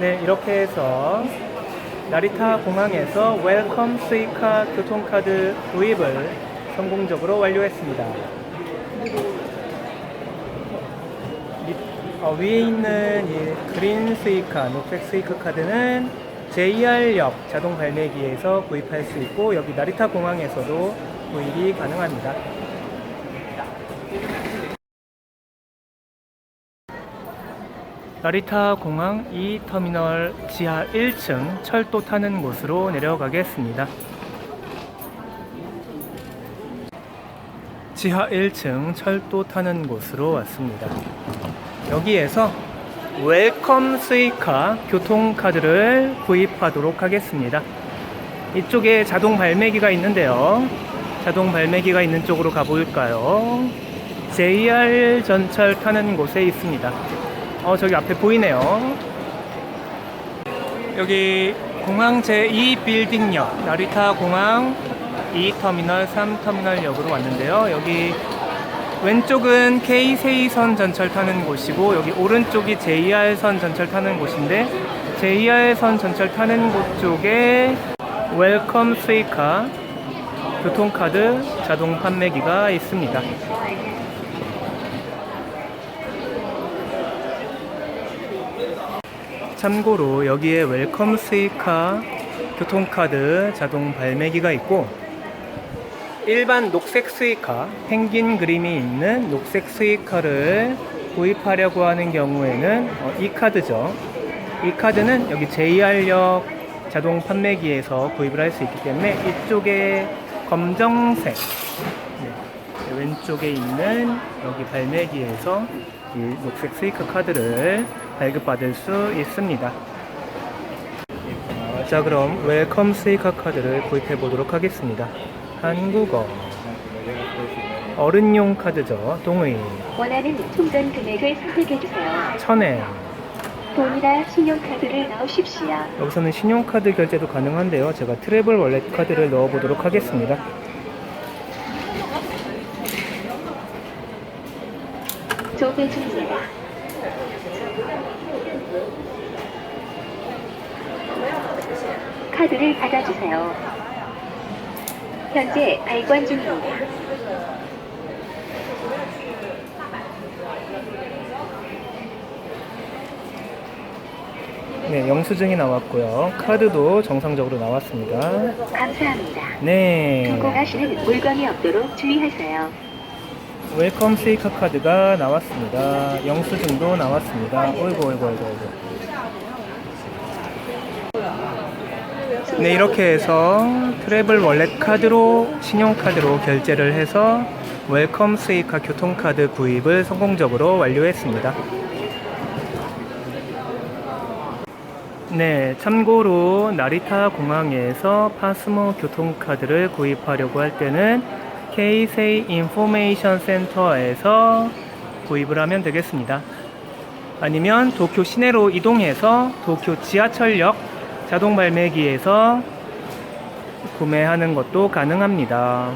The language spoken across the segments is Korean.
네, 이렇게 해서 나리타 공항에서 웰컴 스이카 교통카드 구입을 성공적으로 완료했습니다. 밑- 어, 위에 있는 이 그린 스이카, 녹색 스이카 카드는 JR역 자동 발매기에서 구입할 수 있고 여기 나리타 공항에서도 구입이 가능합니다. 나리타 공항 2터미널 지하 1층 철도 타는 곳으로 내려가겠습니다. 지하 1층 철도 타는 곳으로 왔습니다. 여기에서 웰컴 스이카 교통카드를 구입하도록 하겠습니다. 이쪽에 자동 발매기가 있는데요. 자동 발매기가 있는 쪽으로 가볼까요? JR 전철 타는 곳에 있습니다. 어, 저기 앞에 보이네요. 여기 공항 제2 빌딩역, 나리타 공항 2터미널, 3터미널역으로 왔는데요. 여기 왼쪽은 K-세이선 전철 타는 곳이고 여기 오른쪽이 JR선 전철 타는 곳인데 JR선 전철 타는 곳 쪽에 웰컴 스이카 교통카드 자동 판매기가 있습니다. 참고로 여기에 웰컴 스이카 교통카드 자동 발매기가 있고 일반 녹색 스이카 펭귄 그림이 있는 녹색 스이카를 구입하려고 하는 경우에는 어, 이 카드죠. 이 카드는 여기 JR역 자동 판매기에서 구입을 할 수 있기 때문에 이쪽에 검정색 네, 왼쪽에 있는 여기 발매기에서 이 녹색 스이카 카드를 발급받을 수 있습니다. 자 그럼 웰컴 스이카 카드를 구입해 보도록 하겠습니다. 한국어 어른용 카드죠. 동의 원하는 충전 금액을 선택해 주세요. 천엔 돈이나 신용카드를 넣으십시오. 여기서는 신용카드 결제도 가능한데요. 제가 트래블 월렛 카드를 넣어 보도록 하겠습니다. 조회 중입니다. 카드를 받아주세요. 현재 발권 중입니다. 네, 영수증이 나왔고요. 카드도 정상적으로 나왔습니다. 감사합니다. 네. 성공하시는 물건이 없도록 주의하세요. 웰컴 스이카 카드가 나왔습니다. 영수증도 나왔습니다. 어이구, 어이구, 어이구, 어이구. 네, 이렇게 해서 트래블 월렛 카드로, 신용카드로 결제를 해서 웰컴 스이카 교통카드 구입을 성공적으로 완료했습니다. 네, 참고로 나리타 공항에서 파스모 교통카드를 구입하려고 할 때는 K-세이 인포메이션 센터에서 구입을 하면 되겠습니다. 아니면 도쿄 시내로 이동해서 도쿄 지하철역 자동 발매기에서 구매하는 것도 가능합니다.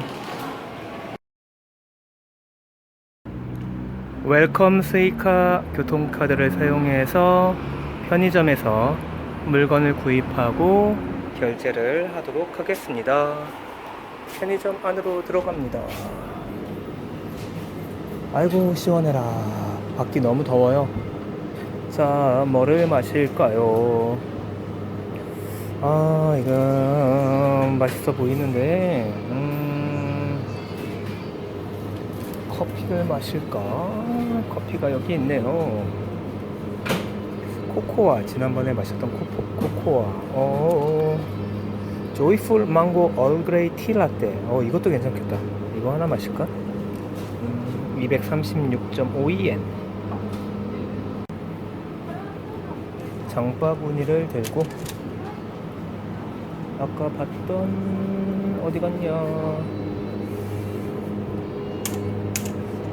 웰컴 스이카 교통카드를 사용해서 편의점에서 물건을 구입하고 결제를 하도록 하겠습니다. 편의점 안으로 들어갑니다. 아이고 시원해라. 밖이 너무 더워요. 자, 뭐를 마실까요? 아, 이거 맛있어 보이는데, 음, 커피를 마실까? 커피가 여기 있네요. 코코아 지난번에 마셨던 코코, 코코아 어 조이풀 망고 얼그레이 티 라떼 어 이것도 괜찮겠다. 이거 하나 마실까? 음, 236.52엔. 장바구니를 들고 아까 봤던 어디 갔냐?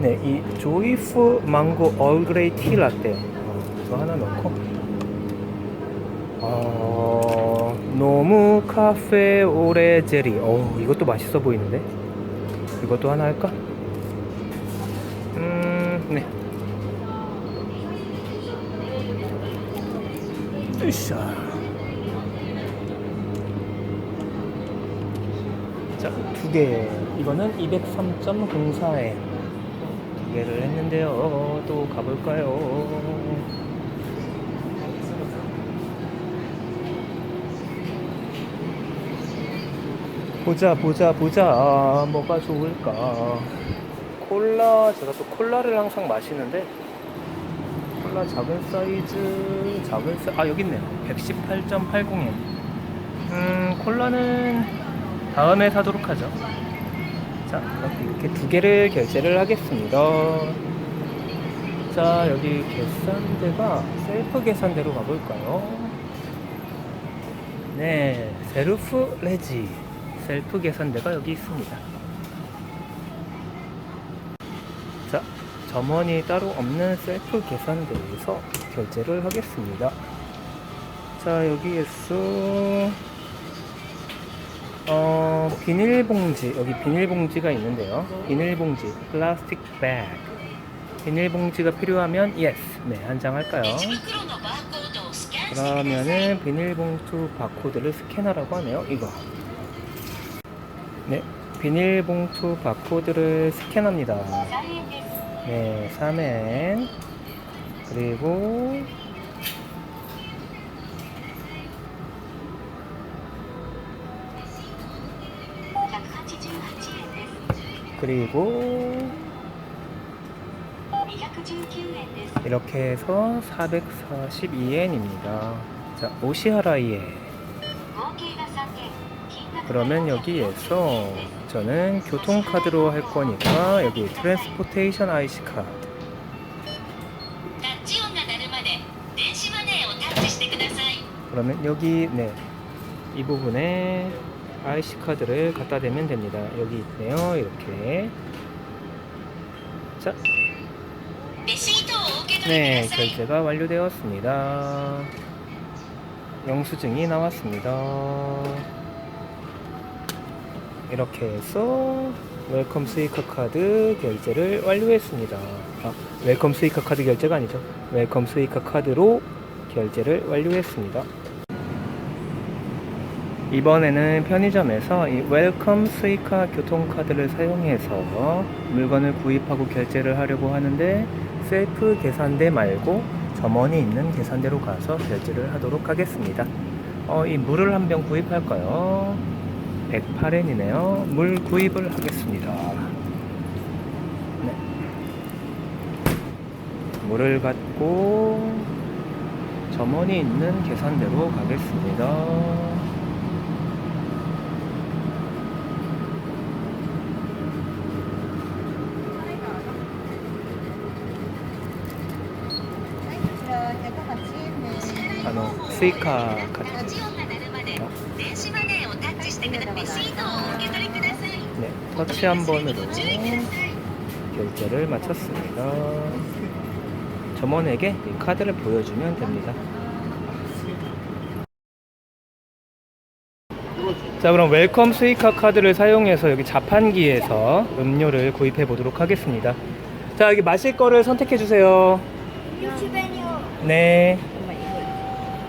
네, 이 조이풀 망고 얼그레이 티 라떼 어, 이거 하나 넣고. 어, 너무 카페 오레 제리 어, 이것도 맛있어 보이는데 이것도 하나 할까? 음, 네 으쌰. 자, 두 개. 이거는 203.04엔. 두 개를 했는데요. 또 가볼까요? 보자, 보자, 보자. 뭐가 좋을까? 콜라, 제가 또 콜라를 항상 마시는데, 콜라 작은 사이즈, 작은 사이즈, 아, 여기 있네요. 118.80엔. 음, 콜라는 다음에 사도록 하죠. 자, 이렇게 두 개를 결제를 하겠습니다. 자, 여기 계산대가 셀프 계산대로 가볼까요? 네, 셀프 레지. 셀프 계산대가 여기 있습니다. 자, 점원이 따로 없는 셀프 계산대에서 결제를 하겠습니다. 자, 여기에서 어, 비닐봉지, 여기 비닐봉지가 있는데요. 비닐봉지, 플라스틱 백. 비닐봉지가 필요하면 yes, 네, 한 장 할까요? 그러면은 비닐봉투 바코드를 스캔하라고 하네요. 이거 비닐봉투 바코드를 스캔합니다. 네, 3엔. 그리고 그리고 이렇게 해서 442엔입니다. 자, 오시하라이엔. 그러면 여기에서 저는 교통카드로 할 거니까 여기 트랜스포테이션 IC 카드 그러면 여기 네 이 부분에 IC 카드를 갖다 대면 됩니다. 여기 있네요. 이렇게 자 네, 네 결제가 완료되었습니다. 영수증이 나왔습니다. 이렇게 해서 웰컴 스이카 카드 결제를 완료했습니다. 아, 웰컴 스이카 카드 결제가 아니죠. 웰컴 스이카 카드로 결제를 완료했습니다. 이번에는 편의점에서 이 웰컴 스이카 교통카드를 사용해서 물건을 구입하고 결제를 하려고 하는데 셀프 계산대 말고 점원이 있는 계산대로 가서 결제를 하도록 하겠습니다. 어, 이 물을 한 병 구입할까요? 108엔이네요. 물 구입을 하겠습니다. 네. 물을 갖고 점원이 있는 계산대로 가겠습니다. 아, 너 스이카 카드. 터치 한 번으로 결제를 마쳤습니다. 점원에게 이 카드를 보여주면 됩니다. 자 그럼 웰컴 스위카 카드를 사용해서 여기 자판기에서 음료를 구입해 보도록 하겠습니다. 자 여기 마실 거를 선택해 주세요. 네.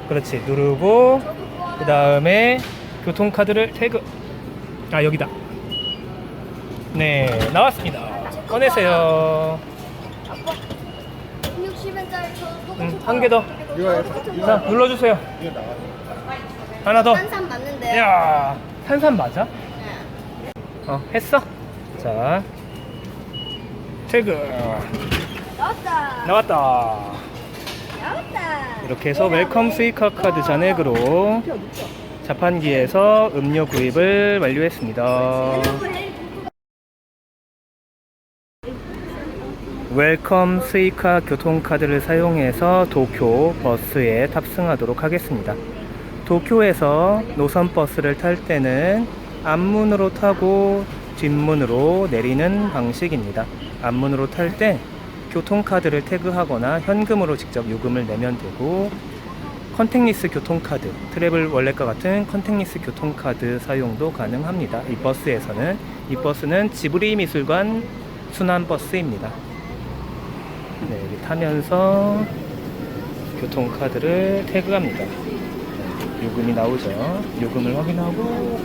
그렇지 누르고 그 다음에 교통카드를 태그. 아 여기다. 네 나왔습니다. 꺼내세요. 응, 한개 더. 자 눌러주세요. 하나 더. 한산 맞는데 요? 야 탄산 맞아? 네. 어 했어? 자 태그 나왔다. 나왔다. 나왔다. 이렇게 해서 웰컴 스이카 카드 잔액으로 자판기에서 음료 구입을 완료했습니다. 웰컴 스이카 교통카드를 사용해서 도쿄 버스에 탑승하도록 하겠습니다. 도쿄에서 노선 버스를 탈 때는 앞문으로 타고 뒷문으로 내리는 방식입니다. 앞문으로 탈 때 교통카드를 태그하거나 현금으로 직접 요금을 내면 되고 컨택리스 교통카드, 트래블 월렛과 같은 컨택리스 교통카드 사용도 가능합니다. 이 버스에서는 이 버스는 지브리 미술관 순환 버스입니다. 네, 여기 타면서 교통카드를 태그합니다. 요금이 나오죠. 요금을 확인하고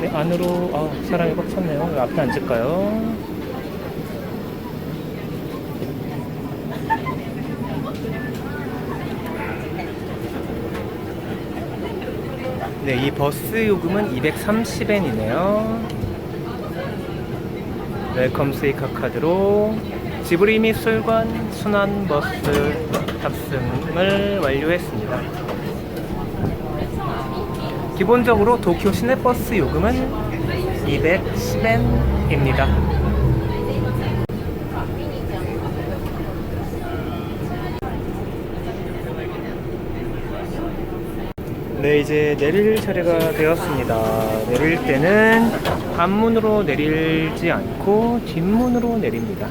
네, 안으로 아, 사람이 꽉 찼네요. 앞에 앉을까요? 네, 이 버스 요금은 230엔이네요. 웰컴 스이카 카드로 지브리 미술관 순환 버스 탑승을 완료했습니다. 기본적으로 도쿄 시내버스 요금은 210엔입니다. 네, 이제 내릴 차례가 되었습니다. 내릴 때는 앞문으로 내리지 않고 뒷문으로 내립니다.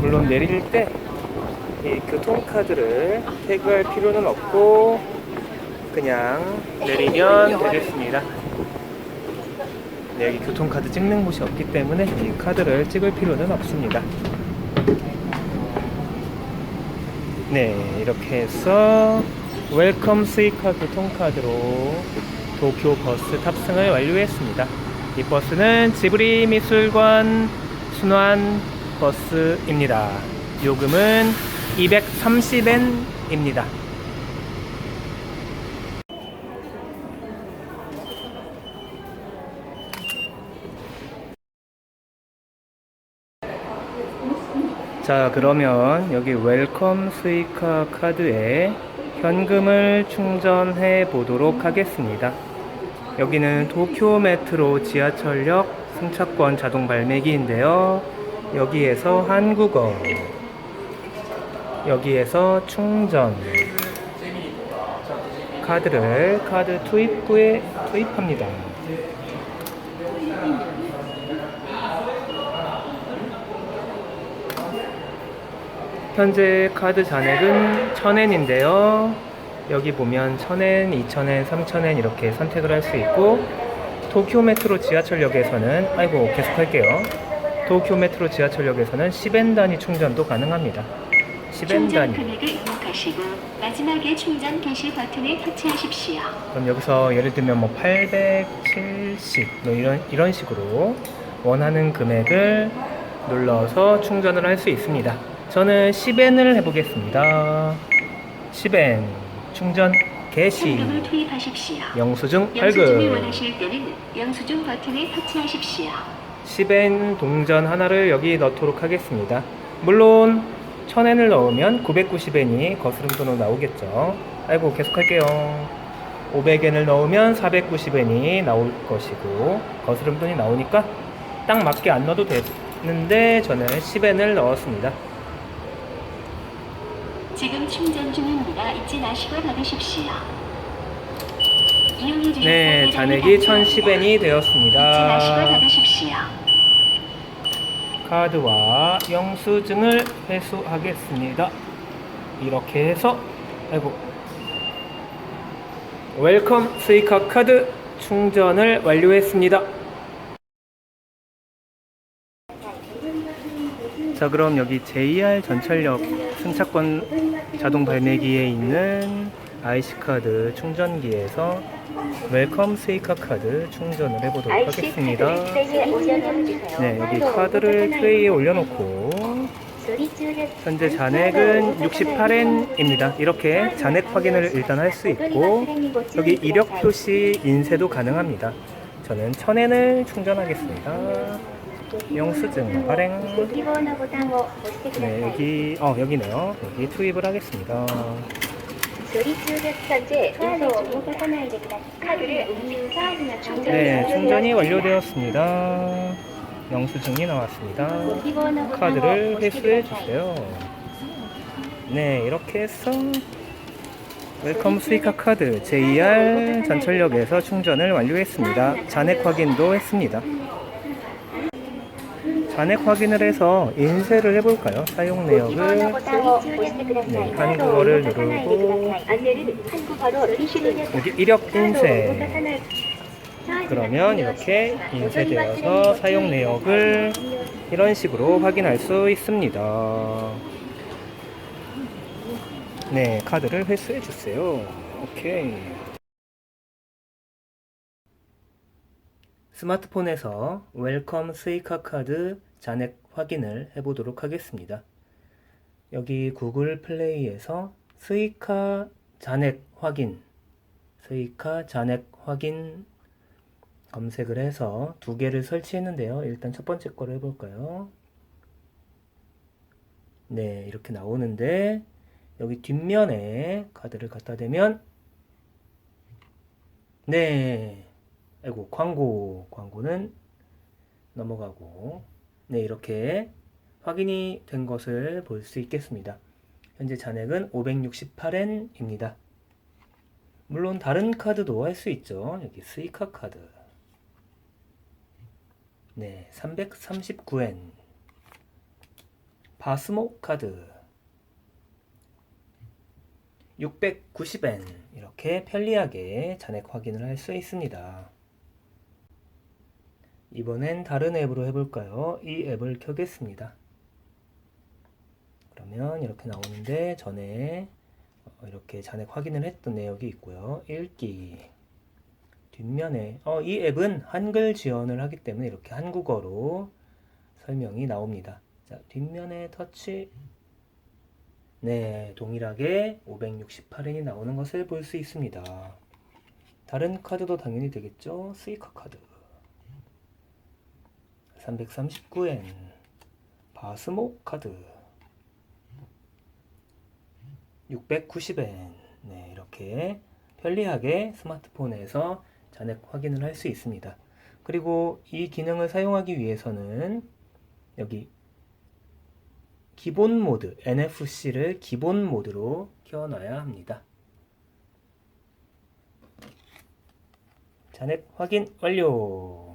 물론 내릴 때 이 교통카드를 태그할 필요는 없고 그냥 내리면 되겠습니다. 네, 여기 교통카드 찍는 곳이 없기 때문에 이 카드를 찍을 필요는 없습니다. 네, 이렇게 해서 웰컴 스이카 교통카드로 도쿄 버스 탑승을 완료했습니다. 이 버스는 지브리 미술관 순환 버스입니다. 요금은 230엔입니다. 자 그러면 여기 웰컴 스이카 카드에 현금을 충전해 보도록 하겠습니다 여기는 도쿄 메트로 지하철역 승차권 자동 발매기인데요 여기에서 한국어 여기에서 충전 카드를 카드 투입구에 투입합니다 현재 카드 잔액은 1000엔인데요. 여기 보면 1000엔, 2000엔, 3000엔 이렇게 선택을 할 수 있고 도쿄 메트로 지하철역에서는 아이고 계속할게요. 도쿄 메트로 지하철역에서는 10엔 단위 충전도 가능합니다. 10엔 충전 단위. 금액을 입력하시고 마지막에 충전 개시 버튼을 터치하십시오. 그럼 여기서 예를 들면 뭐 870, 뭐 이런 이런 식으로 원하는 금액을 눌러서 충전을 할 수 있습니다. 저는 10엔을 해보겠습니다. 10엔 충전 개시 현금을 투입하십시오. 영수증 영수증을 발급 원하실 때는 영수증 버튼을 터치하십시오. 10엔 동전 하나를 여기 넣도록 하겠습니다. 물론 1000엔을 넣으면 990엔이 거스름돈으로 나오겠죠. 아이고 계속할게요. 500엔을 넣으면 490엔이 나올 것이고 거스름돈이 나오니까 딱 맞게 안 넣어도 되는데 저는 10엔을 넣었습니다. 지금 충전 중입니다. 잊지 마시고 받으십시오. 네, 잔액이 감사합니다. 1010엔이 잊지 마시고 되었습니다. 받으십시오. 카드와 영수증을 회수하겠습니다. 이렇게 해서 아이고 웰컴 스이카 카드 충전을 완료했습니다. 자 그럼 여기 JR 전철역 승차권 자동 발매기에 있는 IC카드 충전기에서 웰컴 스이카 카드 충전을 해보도록 하겠습니다. 네, 여기 카드를 트레이에 올려놓고 현재 잔액은 68엔입니다. 이렇게 잔액 확인을 일단 할 수 있고 여기 이력 표시 인쇄도 가능합니다. 저는 1000엔을 충전하겠습니다. 영수증 발행. 네, 여기 어 여기네요. 여기 투입을 하겠습니다. 네, 충전이 완료되었습니다. 영수증이 나왔습니다. 카드를 회수해 주세요. 네, 이렇게 해서 웰컴 스이카 카드 JR 전철역에서 충전을 완료했습니다. 잔액 확인도 했습니다. 잔액 확인을 해서 인쇄를 해볼까요? 사용 내역을 네, 한국어를 누르고 여기 이력 인쇄 그러면 이렇게 인쇄되어서 사용 내역을 이런 식으로 확인할 수 있습니다. 네, 카드를 회수해 주세요. 오케이. 스마트폰에서 웰컴 스이카 카드 잔액 확인을 해보도록 하겠습니다. 여기 구글 플레이에서 스이카 잔액 확인, 스이카 잔액 확인 검색을 해서 두 개를 설치했는데요. 일단 첫 번째 거를 해볼까요? 네, 이렇게 나오는데 여기 뒷면에 카드를 갖다 대면 네, 아이고 광고, 광고는 넘어가고 네, 이렇게 확인이 된 것을 볼 수 있겠습니다. 현재 잔액은 568엔입니다. 물론 다른 카드도 할 수 있죠. 여기 스이카 카드. 네, 339엔. 바스모 카드. 690엔. 이렇게 편리하게 잔액 확인을 할 수 있습니다. 이번엔 다른 앱으로 해볼까요? 이 앱을 켜겠습니다. 그러면 이렇게 나오는데 전에 어, 이렇게 잔액 확인을 했던 내역이 있고요. 읽기 뒷면에 어, 이 앱은 한글 지원을 하기 때문에 이렇게 한국어로 설명이 나옵니다. 자, 뒷면에 터치 네, 동일하게 568엔이 나오는 것을 볼 수 있습니다. 다른 카드도 당연히 되겠죠. 스이카 카드 339엔 바스모 카드 690엔. 네, 이렇게 편리하게 스마트폰에서 잔액 확인을 할 수 있습니다. 그리고 이 기능을 사용하기 위해서는 여기 기본 모드, NFC를 기본 모드로 켜놔야 합니다. 잔액 확인 완료!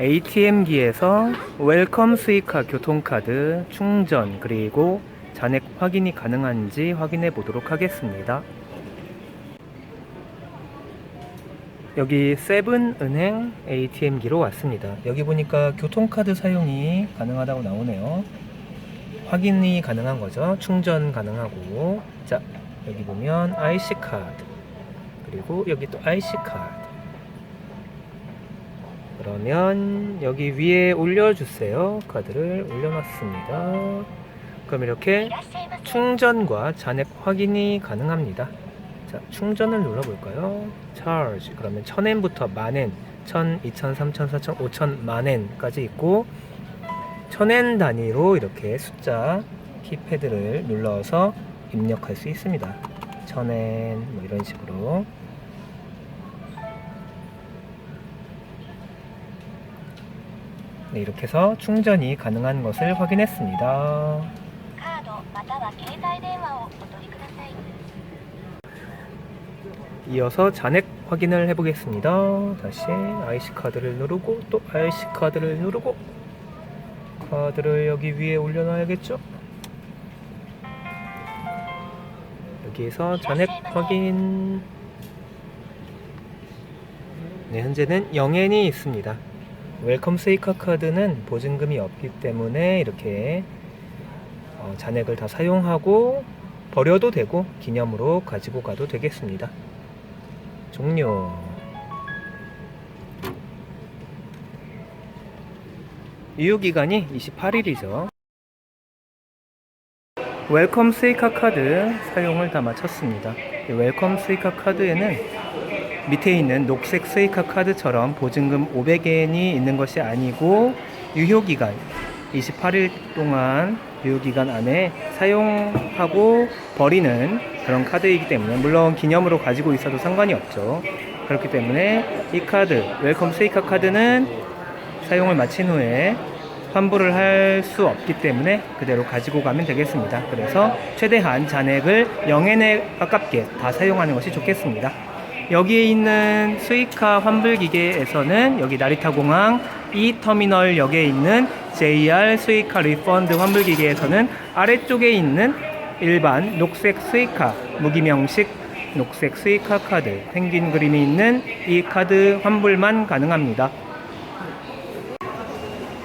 ATM기에서 웰컴 스이카 교통카드 충전 그리고 잔액 확인이 가능한지 확인해 보도록 하겠습니다. 여기 세븐은행 ATM기로 왔습니다. 여기 보니까 교통카드 사용이 가능하다고 나오네요. 확인이 가능한 거죠. 충전 가능하고. 자, 여기 보면 IC 카드. 그리고 여기 또 IC 카드. 그러면 여기 위에 올려주세요. 카드를 올려놨습니다. 그럼 이렇게 충전과 잔액 확인이 가능합니다. 자, 충전을 눌러볼까요? charge. 그러면 1000엔부터 만엔, 1000, 2000, 3000, 4000, 5000, 만엔까지 있고 1000엔 단위로 이렇게 숫자 키패드를 눌러서 입력할 수 있습니다. 1000엔 뭐 이런 식으로 네, 이렇게 해서 충전이 가능한 것을 확인했습니다. 이어서 잔액 확인을 해보겠습니다. 다시 IC 카드를 누르고 또 IC 카드를 누르고 카드를 여기 위에 올려놔야겠죠? 여기에서 잔액 확인 네, 현재는 0엔이 있습니다. 웰컴 스이카 카드는 보증금이 없기 때문에 이렇게 어, 잔액을 다 사용하고 버려도 되고 기념으로 가지고 가도 되겠습니다. 종료. 유효기간이 28일이죠. 웰컴 스이카 카드 사용을 다 마쳤습니다. 이 웰컴 스이카 카드에는 밑에 있는 녹색 스이카 카드처럼 보증금 500엔이 있는 것이 아니고 유효기간 28일 동안 유효기간 안에 사용하고 버리는 그런 카드이기 때문에 물론 기념으로 가지고 있어도 상관이 없죠. 그렇기 때문에 이 카드 웰컴 스이카 카드는 사용을 마친 후에 환불을 할 수 없기 때문에 그대로 가지고 가면 되겠습니다. 그래서 최대한 잔액을 0엔에 가깝게 다 사용하는 것이 좋겠습니다. 여기에 있는 스이카 환불 기계에서는 여기 나리타 공항 E 터미널 역에 있는 JR 스이카 리펀드 환불 기계에서는 아래쪽에 있는 일반 녹색 스이카 무기명식 녹색 스이카 카드 펭귄 그림이 있는 이 카드 환불만 가능합니다.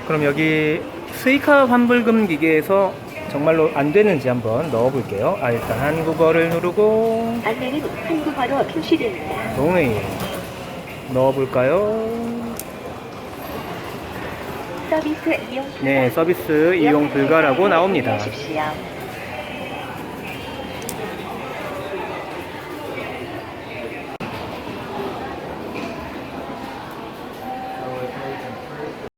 그럼 여기 스이카 환불금 기계에서 정말로 안 되는지 한번 넣어 볼게요. 아, 일단 한국어를 누르고 안내는 한국어로 표시됩니다. 동의 넣어 볼까요? 서비스 이용 네, 서비스 이용 불가라고 나옵니다.